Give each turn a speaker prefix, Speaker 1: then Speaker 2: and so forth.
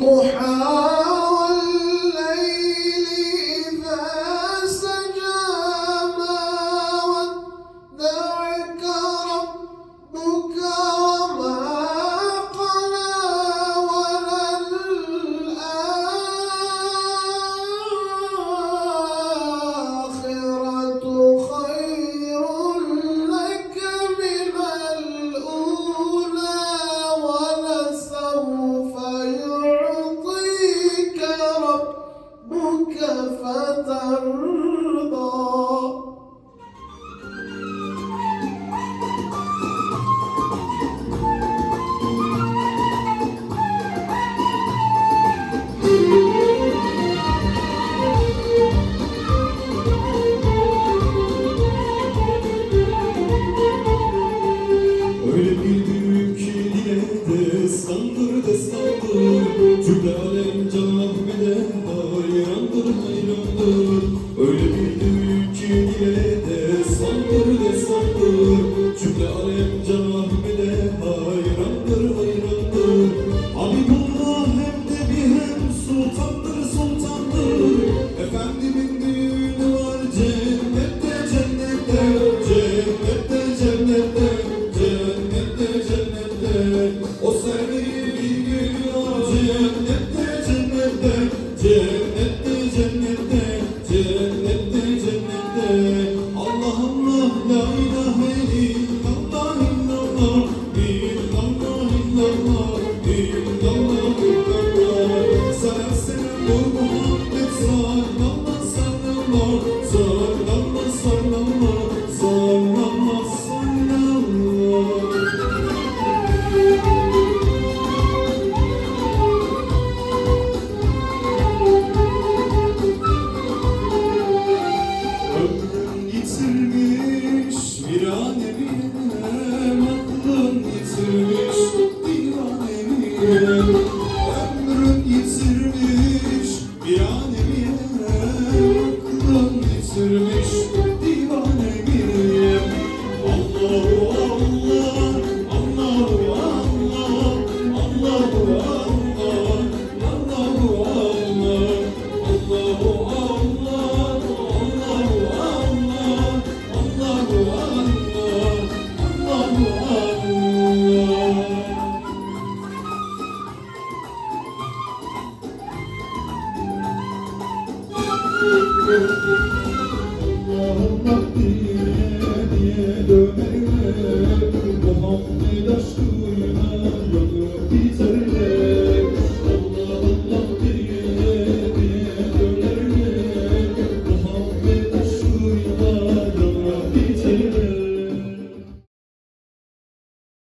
Speaker 1: والضحى
Speaker 2: Sandır destandır Cümle alem canım Ömrüm yitirmiş bir anemi aklım yitirmiş
Speaker 1: Thank you.